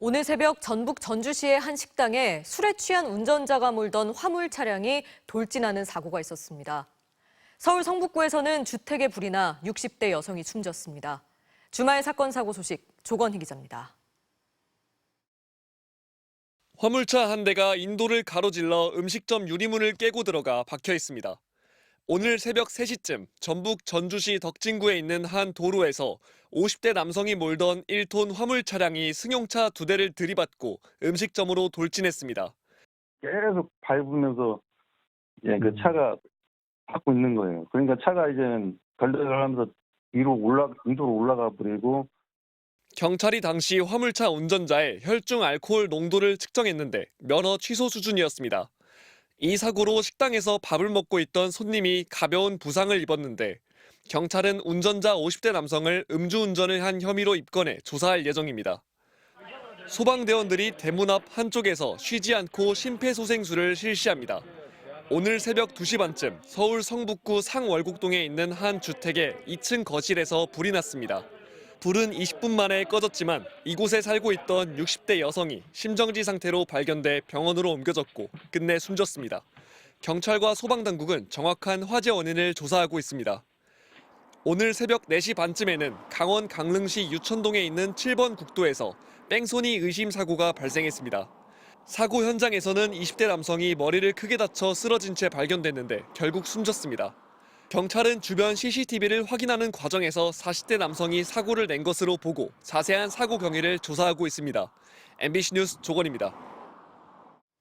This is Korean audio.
오늘 새벽 전북 전주시의 한 식당에 술에 취한 운전자가 몰던 화물 차량이 돌진하는 사고가 있었습니다. 서울 성북구에서는 주택에 불이 나 60대 여성이 숨졌습니다. 주말 사건 사고 소식 조건희 기자입니다. 화물차 한 대가 인도를 가로질러 음식점 유리문을 깨고 들어가 박혀 있습니다. 오늘 새벽 3시쯤 전북 전주시 덕진구에 있는 한 도로에서 50대 남성이 몰던 1톤 화물 차량이 승용차 두 대를 들이받고 음식점으로 돌진했습니다. 계속 밟으면서 예, 그 음. 차가 받고 있는 거예요. 그러니까 차가 이제는 덜덜하면서 위로 올라 인도로 올라가 버리고 경찰이 당시 화물차 운전자의 혈중 알코올 농도를 측정했는데 면허 취소 수준이었습니다. 이 사고로 식당에서 밥을 먹고 있던 손님이 가벼운 부상을 입었는데 경찰은 운전자 50대 남성을 음주운전을 한 혐의로 입건해 조사할 예정입니다. 소방대원들이 대문 앞 한쪽에서 쉬지 않고 심폐소생술을 실시합니다. 오늘 새벽 2시 반쯤 서울 성북구 상월곡동에 있는 한 주택의 2층 거실에서 불이 났습니다. 불은 20분 만에 꺼졌지만 이곳에 살고 있던 60대 여성이 심정지 상태로 발견돼 병원으로 옮겨졌고 끝내 숨졌습니다. 경찰과 소방당국은 정확한 화재 원인을 조사하고 있습니다. 오늘 새벽 4시 반쯤에는 강원 강릉시 유천동에 있는 7번 국도에서 뺑소니 의심 사고가 발생했습니다. 사고 현장에서는 20대 남성이 머리를 크게 다쳐 쓰러진 채 발견됐는데 결국 숨졌습니다. 경찰은 주변 CCTV를 확인하는 과정에서 40대 남성이 사고를 낸 것으로 보고 자세한 사고 경위를 조사하고 있습니다. MBC 뉴스 조건입니다.